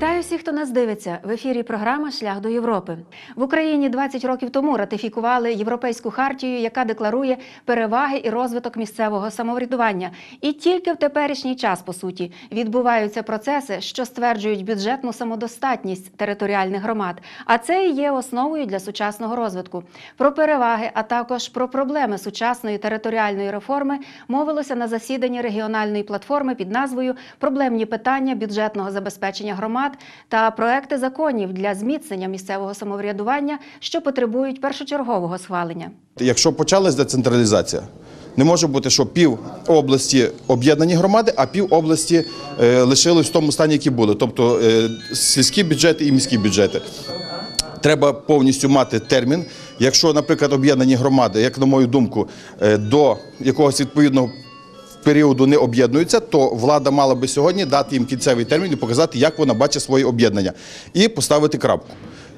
Planeta Вітаю всіх, хто нас дивиться. В ефірі програма Шлях до Європи. В Україні 20 років тому ратифікували європейську хартію, яка декларує переваги і розвиток місцевого самоврядування. І тільки в теперішній час, по суті, відбуваються процеси, що стверджують бюджетну самодостатність територіальних громад. А це і є основою для сучасного розвитку. Про переваги, а також про проблеми сучасної територіальної реформи мовилося на засіданні регіональної платформи під назвою Проблемні питання бюджетного забезпечення громад та проекти законів для зміцнення місцевого самоврядування, що потребують першочергового схвалення. Якщо почалась децентралізація, не може бути, що пів області об'єднані громади, а пів області е, лишились в тому стані, які були, тобто е, сільські бюджети і міські бюджети. Треба повністю мати термін. Якщо, наприклад, об'єднані громади, як на мою думку, е, до якогось відповідного періоду не об'єднуються, то влада мала би сьогодні дати їм кінцевий термін і показати, як вона бачить своє об'єднання, і поставити крапку.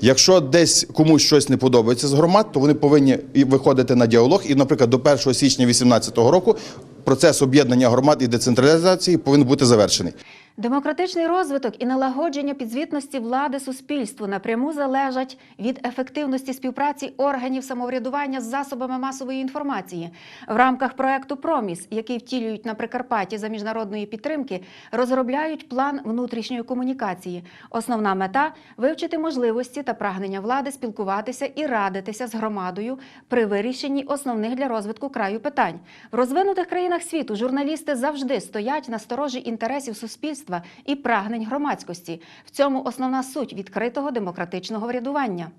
Якщо десь комусь щось не подобається з громад, то вони повинні виходити на діалог. І, наприклад, до 1 січня 2018 року процес об'єднання громад і децентралізації повинен бути завершений. Демократичний розвиток і налагодження підзвітності влади суспільству напряму залежать від ефективності співпраці органів самоврядування з засобами масової інформації. В рамках проекту Проміс, який втілюють на Прикарпатті за міжнародної підтримки, розробляють план внутрішньої комунікації. Основна мета вивчити можливості та прагнення влади спілкуватися і радитися з громадою при вирішенні основних для розвитку краю питань. В розвинутих країнах світу журналісти завжди стоять на сторожі інтересів суспільства і прагнень громадськості. В цьому основна суть відкритого демократичного врядування.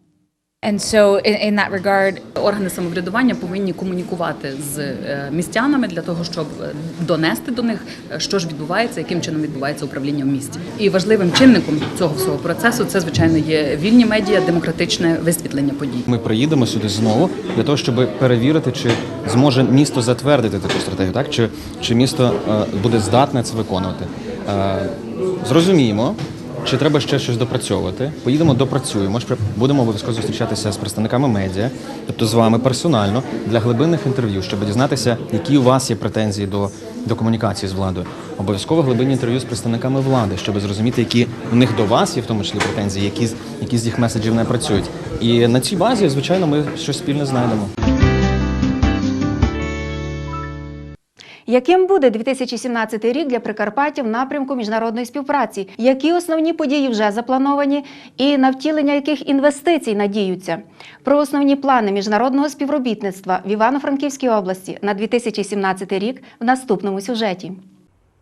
And so in, that regard, органи самоврядування повинні комунікувати з е, містянами для того, щоб е, донести до них, е, що ж відбувається, яким чином відбувається управління в місті. І важливим чинником цього всього процесу це звичайно є вільні медіа, демократичне висвітлення подій. Ми приїдемо сюди знову для того, щоб перевірити, чи зможе місто затвердити таку стратегію, так чи, чи місто буде здатне це виконувати. Е, зрозуміємо. Чи треба ще щось допрацьовувати? Поїдемо, допрацюємо. Будемо обов'язково зустрічатися з представниками медіа, тобто з вами персонально для глибинних інтерв'ю, щоб дізнатися, які у вас є претензії до, до комунікації з владою. Обов'язково глибинні інтерв'ю з представниками влади, щоб зрозуміти, які у них до вас є в тому числі претензії, які, які з їх меседжів не працюють. І на цій базі, звичайно, ми щось спільне знайдемо. Яким буде 2017 рік для Прикарпаття в напрямку міжнародної співпраці? Які основні події вже заплановані, і на втілення яких інвестицій надіються? Про основні плани міжнародного співробітництва в Івано-Франківській області на 2017 рік в наступному сюжеті.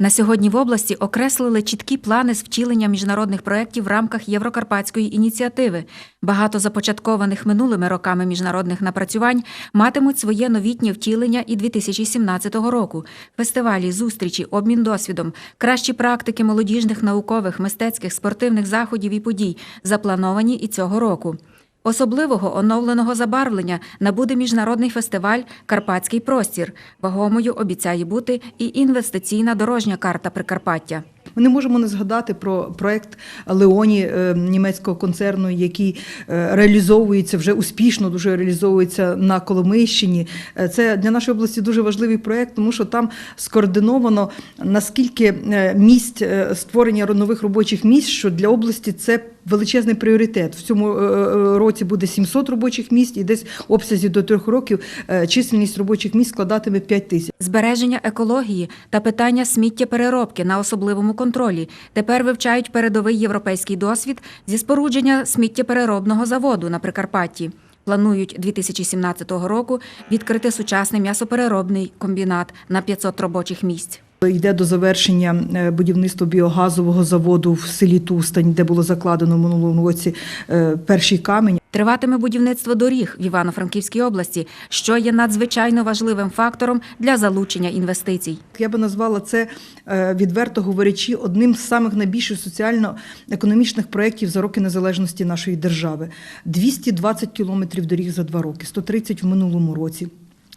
На сьогодні в області окреслили чіткі плани з втілення міжнародних проєктів в рамках Єврокарпатської ініціативи. Багато започаткованих минулими роками міжнародних напрацювань матимуть своє новітнє втілення і 2017 року. Фестивалі, зустрічі, обмін досвідом, кращі практики молодіжних, наукових, мистецьких, спортивних заходів і подій заплановані і цього року. Особливого оновленого забарвлення набуде міжнародний фестиваль Карпатський простір. Вагомою обіцяє бути і інвестиційна дорожня карта Прикарпаття. Ми не можемо не згадати про проект Леоні е, німецького концерну, який е, реалізовується вже успішно, дуже реалізовується на Коломийщині. Е, Це для нашої області дуже важливий проект, тому що там скоординовано наскільки місць створення нових робочих місць, що для області це. Величезний пріоритет в цьому е, е, році буде 700 робочих місць, і десь в обсязі до трьох років е, чисельність робочих місць складатиме 5 тисяч. Збереження екології та питання сміттєпереробки на особливому контролі тепер вивчають передовий європейський досвід зі спорудження сміттєпереробного заводу на Прикарпатті. Планують 2017 року відкрити сучасний м'ясопереробний комбінат на 500 робочих місць. Йде до завершення е, будівництво біогазового заводу в селі Тустань, де було закладено в минулому році е, перший камінь. Триватиме будівництво доріг в Івано-Франківській області, що є надзвичайно важливим фактором для залучення інвестицій. Я би назвала це е, відверто говорячи одним з самих найбільших соціально-економічних проєктів за роки незалежності нашої держави. 220 кілометрів доріг за два роки, 130 в минулому році.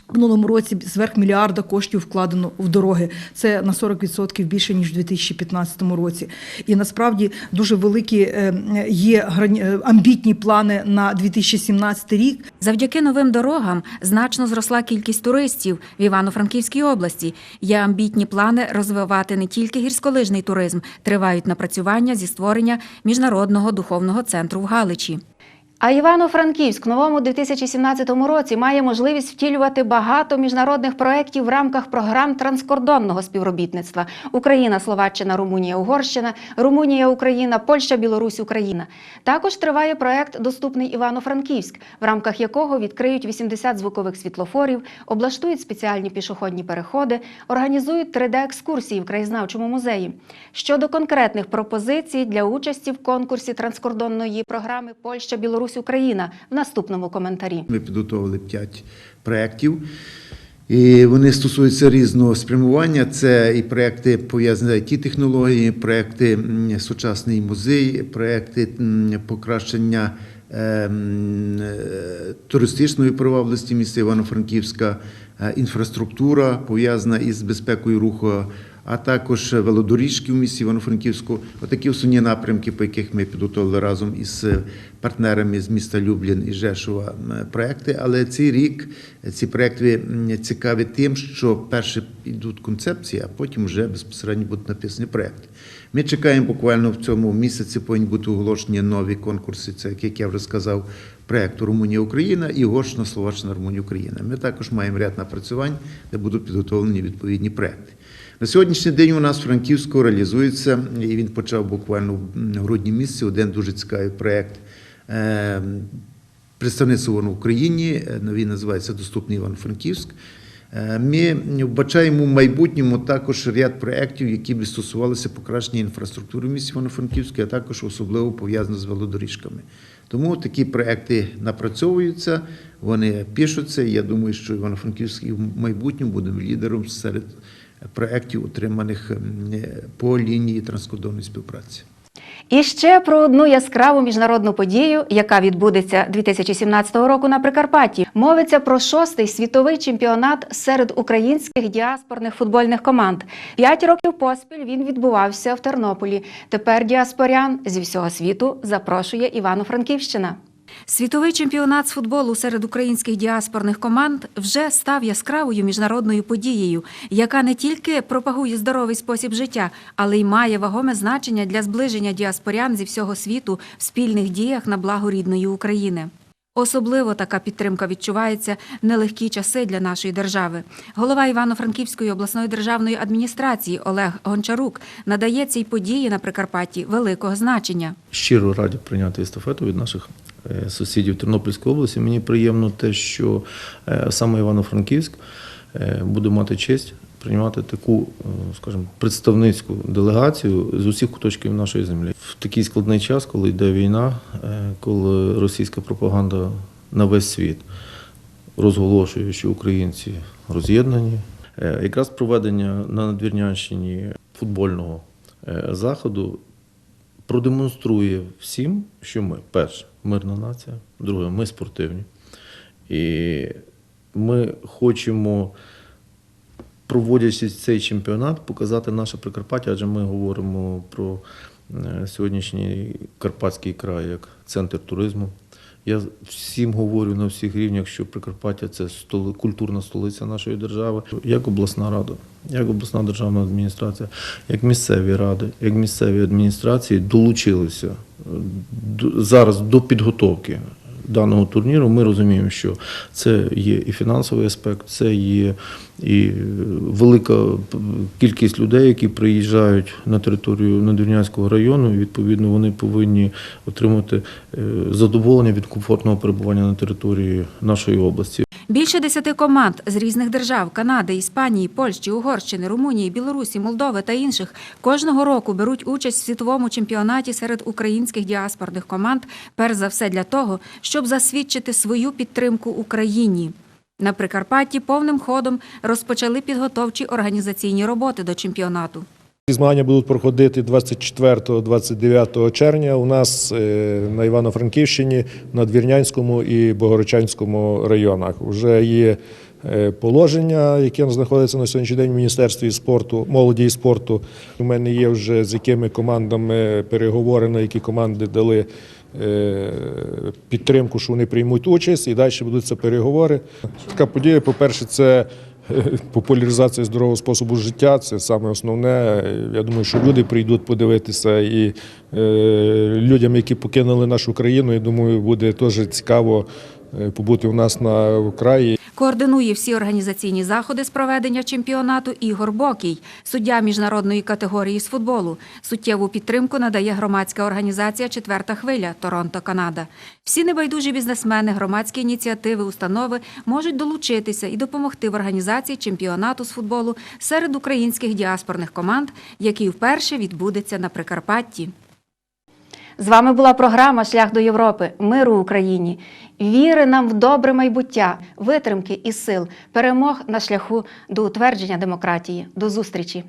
В минулому році зверх мільярда коштів вкладено в дороги. Це на 40% більше ніж у 2015 році. І насправді дуже великі е, є е, амбітні плани на 2017 рік. Завдяки новим дорогам значно зросла кількість туристів в Івано-Франківській області. Є амбітні плани розвивати не тільки гірськолижний туризм, тривають напрацювання зі створення міжнародного духовного центру в Галичі. А Івано-Франківськ в новому 2017 році має можливість втілювати багато міжнародних проєктів в рамках програм транскордонного співробітництва: Україна, Словаччина, Румунія, Угорщина, Румунія, Україна, Польща, Білорусь, Україна. Також триває проєкт Доступний Івано-Франківськ, в рамках якого відкриють 80 звукових світлофорів, облаштують спеціальні пішохідні переходи, організують 3D-екскурсії в краєзнавчому музеї. Щодо конкретних пропозицій для участі в конкурсі транскордонної програми Польща, Білорусь, Україна в наступному коментарі. Ми підготовили 5 проєктів. І вони стосуються різного спрямування. Це і проекти пов'язані з it технології, проекти сучасний музей, проекти покращення ем, е, туристичної привабливості міста Івано-Франківська, е, інфраструктура пов'язана із безпекою руху, а також велодоріжки в місті Івано-Франківську. Отакі основні напрямки, по яких ми підготовили разом із партнерами з міста Люблін і Жешова проекти. Але цей рік ці проекти цікаві тим, що перше йдуть концепції, а потім вже безпосередньо будуть написані проекти. Ми чекаємо буквально в цьому місяці повинні бути оголошені нові конкурси. Це як я вже сказав, проекту Румунія Україна і Угорщина, Словаччина, Румунія Україна. Ми також маємо ряд напрацювань, де будуть підготовлені відповідні проекти. На сьогоднішній день у нас Франківську реалізується, і він почав буквально в грудні місяці один дуже цікавий проект. е, Представництво в Україні, е, він називається Доступний Івано-Франківськ. Е, Ми вбачаємо в майбутньому також ряд проєктів, які б стосувалися покращення інфраструктури в місті Івано-Франківську, а також особливо пов'язано з велодоріжками. Тому такі проекти напрацьовуються, вони пишуться. Я думаю, що Івано-Франківськ в майбутньому буде лідером серед проєктів, отриманих м, по лінії транскордонної співпраці. І ще про одну яскраву міжнародну подію, яка відбудеться 2017 року на Прикарпатті. Мовиться про шостий світовий чемпіонат серед українських діаспорних футбольних команд. П'ять років поспіль він відбувався в Тернополі. Тепер діаспорян зі всього світу запрошує Івано-Франківщина. Світовий чемпіонат з футболу серед українських діаспорних команд вже став яскравою міжнародною подією, яка не тільки пропагує здоровий спосіб життя, але й має вагоме значення для зближення діаспорян зі всього світу в спільних діях на благо рідної України. Особливо така підтримка відчувається в нелегкі часи для нашої держави. Голова Івано-Франківської обласної державної адміністрації Олег Гончарук надає цій події на Прикарпатті великого значення. щиро раді прийняти естафету від наших сусідів Тернопільської області. Мені приємно те, що е, саме Івано-Франківськ е, буде мати честь приймати таку, е, скажімо, представницьку делегацію з усіх куточків нашої землі. В такий складний час, коли йде війна, е, коли російська пропаганда на весь світ розголошує, що українці роз'єднані. Е, Якраз проведення на Надвірнянщині футбольного е, заходу продемонструє всім, що ми перше мирна нація, друге, ми спортивні. І ми хочемо, проводячи цей чемпіонат, показати наше Прикарпаття, адже ми говоримо про е, сьогоднішній Карпатський край як центр туризму. Я всім говорю на всіх рівнях, що Прикарпаття це столи, культурна столиця нашої держави. Як обласна рада, як обласна державна адміністрація, як місцеві ради, як місцеві адміністрації долучилися е, зараз до підготовки даного турніру. Ми розуміємо, що це є і фінансовий аспект, це є і велика кількість людей, які приїжджають на територію Надвірнянського району. І, відповідно, вони повинні отримати е, задоволення від комфортного перебування на території нашої області. Більше десяти команд з різних держав Канади, Іспанії, Польщі, Угорщини, Румунії, Білорусі, Молдови та інших кожного року беруть участь в світовому чемпіонаті серед українських діаспорних команд, перш за все для того, щоб засвідчити свою підтримку Україні. На Прикарпатті повним ходом розпочали підготовчі організаційні роботи до чемпіонату. Змагання будуть проходити 24-29 червня у нас е, на Івано-Франківщині, на Двірнянському і Богородчанському районах. Вже є е, положення, яке знаходиться на сьогоднішній день в Міністерстві спорту, молоді і спорту. У мене є вже з якими командами переговори, на які команди дали е, підтримку, що вони приймуть участь, і далі будуть це переговори. Така подія, по-перше, це е, популяризація здорового способу життя. Це саме основне. Я думаю, що люди прийдуть подивитися, і е, людям, які покинули нашу країну, я думаю, буде теж цікаво е, побути у нас на краї. Координує всі організаційні заходи з проведення чемпіонату Ігор Бокій, суддя міжнародної категорії з футболу. Суттєву підтримку надає громадська організація Четверта хвиля Торонто, Канада. Всі небайдужі бізнесмени, громадські ініціативи, установи можуть долучитися і допомогти в організації чемпіонату з футболу серед українських діаспорних команд, який вперше відбудеться на Прикарпатті. З вами була програма Шлях до Європи, миру Україні, віри нам в добре майбуття, витримки і сил, перемог на шляху до утвердження демократії. До зустрічі!